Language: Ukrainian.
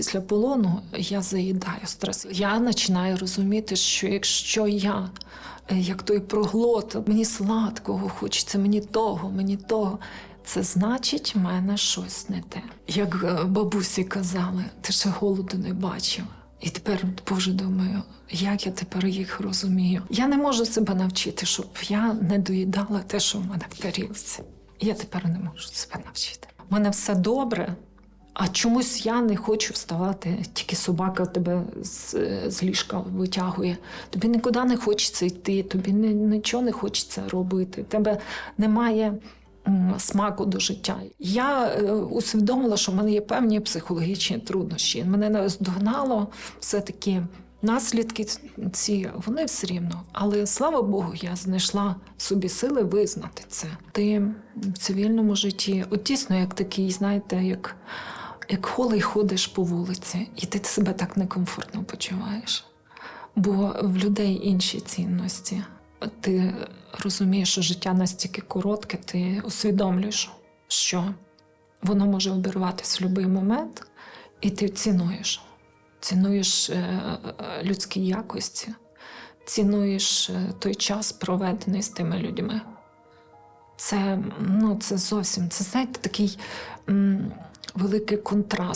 після полону я заїдаю стрес. Я починаю розуміти, що якщо я е, як той проглот, мені сладкого хочеться, мені того, мені того. Це значить, в мене щось не те. Як е, бабусі казали, ти ще голоду не бачив. І тепер, Боже, думаю, як я тепер їх розумію. Я не можу себе навчити, щоб я не доїдала те, що в мене в тарілці. Я тепер не можу себе навчити. У мене все добре, а чомусь я не хочу вставати. Тільки собака тебе з, з ліжка витягує. Тобі нікуди не хочеться йти, тобі ні- нічого не хочеться робити. Тебе немає смаку до життя. Я е, усвідомила, що в мене є певні психологічні труднощі. Мене наздогнало все-таки. Наслідки ці вони все рівно, але слава Богу, я знайшла собі сили визнати це. Ти в цивільному житті, от дійсно, як такий, знаєте, як, як холий ходиш по вулиці, і ти себе так некомфортно почуваєш. Бо в людей інші цінності. Ти розумієш, що життя настільки коротке, ти усвідомлюєш, що воно може обірватися в будь-який момент, і ти цінуєш. Цінуєш е, е, людські якості, цінуєш е, той час, проведений з тими людьми. Це, ну, це зовсім, це знаєте, такий великий контраст.